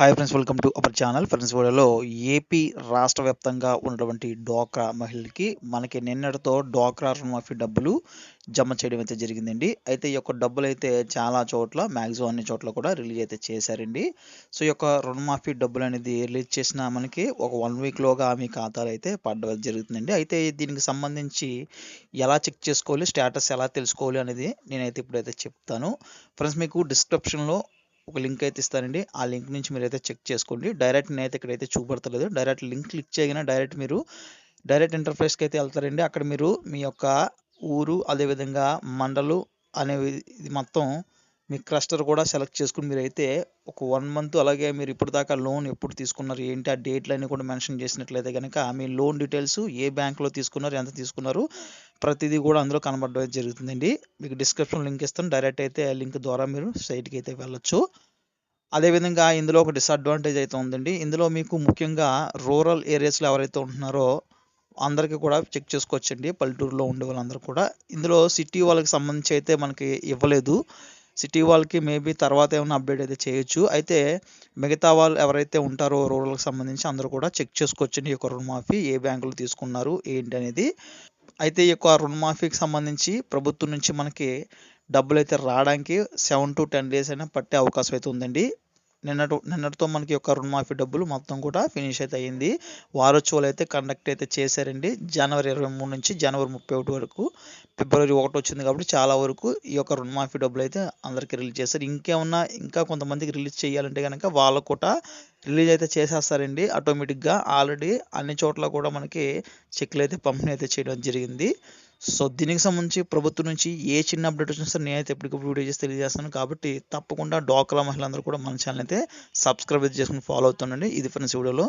Hi friends welcome to our channel friends వీడియోలో AP రాష్ట్ర వ్యాప్తంగా ఉన్నటువంటి డోక్రా మహిళలకి మనకి నిన్నటితో డోక్రా రుణమాఫీ డబ్బులు జమ చేయడం అయితే జరిగిందండి. అయితే ఈ యొక్క డబ్బులు అయితే చాలా చోట్ల మ్యాక్సిమం అన్ని చోట్ల కూడా రిలీజ్ అయితే చేశారండి. సో ఈ యొక్క రుణమాఫీ డబ్బులు అనేది రిలీజ్ చేసిన మనకి ఒక వన్ వీక్లోగా మీ ఖాతాలు అయితే పడడం జరుగుతుందండి. అయితే దీనికి సంబంధించి ఎలా చెక్ చేసుకోవాలి స్టేటస్ ఎలా తెలుసుకోవాలి అనేది నేనైతే ఇప్పుడైతే చెప్తాను. ఫ్రెండ్స్ మీకు డిస్క్రిప్షన్లో ఒక లింక్ అయితే ఇస్తానండి. ఆ లింక్ నుంచి మీరు అయితే చెక్ చేసుకోండి. డైరెక్ట్ నేనైతే ఇక్కడైతే చూపడతలేదు. డైరెక్ట్ లింక్ క్లిక్ చేయగానే డైరెక్ట్ మీరు డైరెక్ట్ ఇంటర్ఫేస్కి అయితే వెళ్తారండి. అక్కడ మీరు మీ యొక్క ఊరు అదేవిధంగా మండలు అనేవి ఇది మొత్తం మీ క్లస్టర్ కూడా సెలెక్ట్ చేసుకుని మీరైతే ఒక వన్ మంత్ అలాగే మీరు ఇప్పుడు దాకా లోన్ ఎప్పుడు తీసుకున్నారు ఏంటి ఆ డేట్లన్నీ కూడా మెన్షన్ చేసినట్లయితే కనుక మీ లోన్ డీటెయిల్స్ ఏ బ్యాంక్లో తీసుకున్నారు ఎంత తీసుకున్నారు ప్రతిదీ కూడా అందులో కనబడడం జరుగుతుందండి. మీకు డిస్క్రిప్షన్ లింక్ ఇస్తాను. డైరెక్ట్ అయితే లింక్ ద్వారా మీరు సైట్కి అయితే వెళ్ళొచ్చు. అదేవిధంగా ఇందులో ఒక డిసడ్వాంటేజ్ అయితే ఉందండి. ఇందులో మీకు ముఖ్యంగా రూరల్ ఏరియాస్లో ఎవరైతే ఉంటున్నారో అందరికీ కూడా చెక్ చేసుకోవచ్చండి. పల్లెటూరులో ఉండే వాళ్ళందరూ కూడా. ఇందులో సిటీ వాళ్ళకి సంబంధించి అయితే మనకి ఇవ్వలేదు. సిటీ వాళ్ళకి మేబీ తర్వాత ఏమైనా అప్డేట్ అయితే చేయొచ్చు. అయితే మిగతా వాళ్ళు ఎవరైతే ఉంటారో రూరల్కి సంబంధించి అందరూ కూడా చెక్ చేసుకోవచ్చండి. ఈ యొక్క రుణమాఫీ ఏ బ్యాంకులు తీసుకున్నారు ఏంటి అనేది. అయితే ఈ యొక్క రుణమాఫీకి సంబంధించి ప్రభుత్వం నుంచి మనకి డబ్బులు అయితే రావడానికి సెవెన్ టు టెన్ డేస్ అయినా పట్టే అవకాశం అయితే ఉందండి. నిన్నటి నిన్నటితో మనకి యొక్క రుణమాఫీ డబ్బులు మొత్తం కూడా ఫినిష్ అయితే అయింది వారోత్సవాలు అయితే కండక్ట్ అయితే చేశారండి. జనవరి ఇరవై మూడు నుంచి జనవరి ముప్పై ఒకటి వరకు. ఫిబ్రవరి ఒకటి వచ్చింది కాబట్టి చాలా వరకు ఈ యొక్క రుణమాఫీ డబ్బులు అయితే అందరికీ రిలీజ్ చేశారు. ఇంకేమన్నా ఇంకా కొంతమందికి రిలీజ్ చేయాలంటే కనుక వాళ్ళకు కూడా రిలీజ్ అయితే చేసేస్తారండి. ఆటోమేటిక్గా ఆల్రెడీ అన్ని చోట్ల కూడా మనకి చెక్లు అయితే పంపిణీ అయితే చేయడం జరిగింది. సో దీనికి సంబంధించి ప్రభుత్వం నుంచి ఏ చిన్న అప్డేట్ వచ్చినా సరే నేనైతే ఎప్పటికప్పుడు వీడియో చేసి తెలియజేస్తాను. కాబట్టి తప్పకుండా డోక్రా మహిళలందరూ కూడా మన ఛానల్ అయితే సబ్స్క్రైబ్ చేసుకుని ఫాలో అవుతుండండి. ఇది ఫ్రెండ్స్ వీడియోలో.